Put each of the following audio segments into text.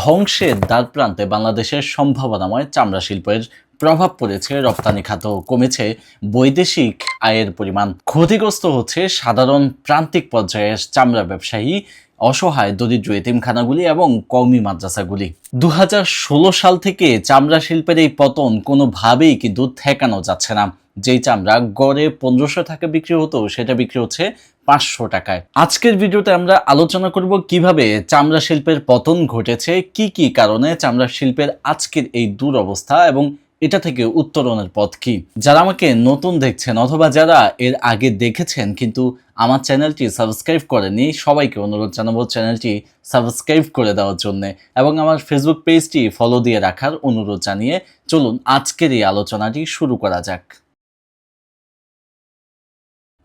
ধ্বংসের দ্বার প্রান্তে বাংলাদেশের সম্ভাবনাময় চামড়া শিল্পের প্রভাব পড়েছে, রপ্তানি খাত কমেছে, বৈদেশিক আয়ের পরিমাণ ক্ষতিগ্রস্ত হচ্ছে সাধারণ প্রান্তিক পর্যায়ের চামড়া ব্যবসায়ী, অসহায় দরিদ্র এতিমখানাগুলি এবং কওমি মাদ্রাসাগুলি। দু হাজার ষোলো সাল থেকে চামড়া শিল্পের এই পতন কোনোভাবেই কিন্তু ঠেকানো যাচ্ছে না। যেই চামড়া গড়ে পনেরোশো টাকা বিক্রি হতো, সেটা বিক্রি হচ্ছে পাঁচশো টাকায়। আজকের ভিডিওতে আমরা আলোচনা করব কীভাবে চামড়া শিল্পের পতন ঘটেছে, কি কি কারণে চামড়া শিল্পের আজকের এই দুরবস্থা এবং এটা থেকে উত্তরণের পথ কি। যারা আমাকে নতুন দেখছেন অথবা যারা এর আগে দেখেছেন কিন্তু আমার চ্যানেলটি সাবস্ক্রাইব করেনি সবাইকে অনুরোধ জানাব চ্যানেলটি সাবস্ক্রাইব করে দেওয়ার জন্য এবং আমার ফেসবুক পেজটি ফলো দিয়ে রাখার অনুরোধ জানিয়ে চলুন আজকের এই আলোচনাটি শুরু করা যাক।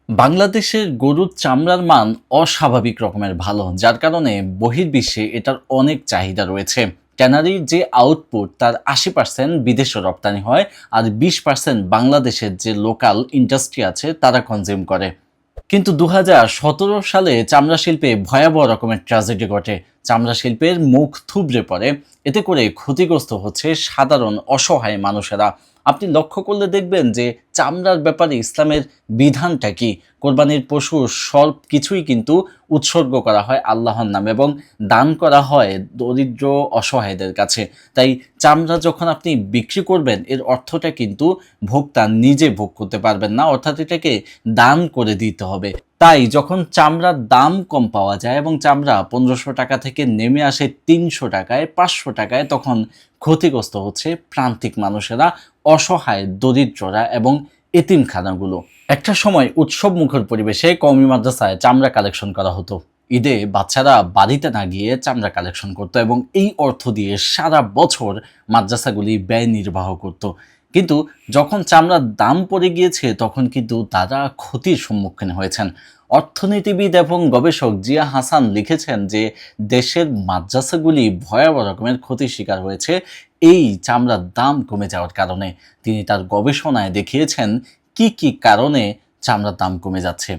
বাংলাদেশের গরুর চামড়ার মান অস্বাভাবিক রকমের ভালো, যার কারণে বহির্বিশ্বে এটার অনেক চাহিদা রয়েছে। ট্যানারির যে আউটপুট তার আশি পার্সেন্ট বিদেশে রপ্তানি হয় আর বিশ পার্সেন্ট বাংলাদেশের যে লোকাল ইন্ডাস্ট্রি আছে, তারা কনজিউম করে। কিন্তু দু হাজার সতেরো সালে চামড়া শিল্পে ভয়াবহ রকমের ট্র্যাজেডি ঘটে। চামড়া শিল্পের মুখ থুবড়ে পড়ে। এতে করে ক্ষতিগ্রস্ত হচ্ছে সাধারণ অসহায় মানুষেরা। আপনি লক্ষ্য করলে দেখবেন যে চামড়ার ব্যাপারে ইসলামের বিধানটা কি? কোরবানির পশু সব কিছুই কিন্তু উৎসর্গ করা হয় আল্লাহর নামে এবং দান করা হয় দরিদ্র অসহায়দের কাছে। তাই চামড়া যখন আপনি বিক্রি করবেন, এর অর্থটা কিন্তু ভোক্তা নিজে ভোগ করতে পারবেন না, অর্থাৎ এটাকে দান করে দিতে হবে। তাই যখন চামড়ার দাম কম পাওয়া যায় এবং চামড়া পনেরোশো টাকা থেকে নেমে আসে তিনশো টাকায়, পাঁচশো টাকায়, তখন ক্ষতিগ্রস্ত হচ্ছে প্রান্তিক মানুষেরা, অসহায় দরিদ্ররা এবং এতিমখানাগুলো একটা সময় উৎসব মুখর পরিবেশে কওমি মাদ্রাসায় চামড়া কালেকশন করা হতো। ঈদে বাচ্চারা বাড়িতে না গিয়ে চামড়া কালেকশন করতো এবং এই অর্থ দিয়ে সারা বছর মাদ্রাসাগুলি ব্যয় নির্বাহ করত। কিন্তু যখন চামড়ার দাম পড়ে গিয়েছে, তখন কিন্তু তারা ক্ষতির সম্মুখীন হয়েছেন। অর্থনীতিবিদ এবং গবেষক জিয়া হাসান লিখেছেন যে, দেশের মাদ্রাসাগুলি ভয়াবহ রকমের ক্ষতির শিকার হয়েছে। এই চামড়ার দাম কমে যাওয়ার কারণে তিনি তার গবেষণায় দেখিয়েছেন কি কি কারণে চামড়ার দাম কমে যাচ্ছে।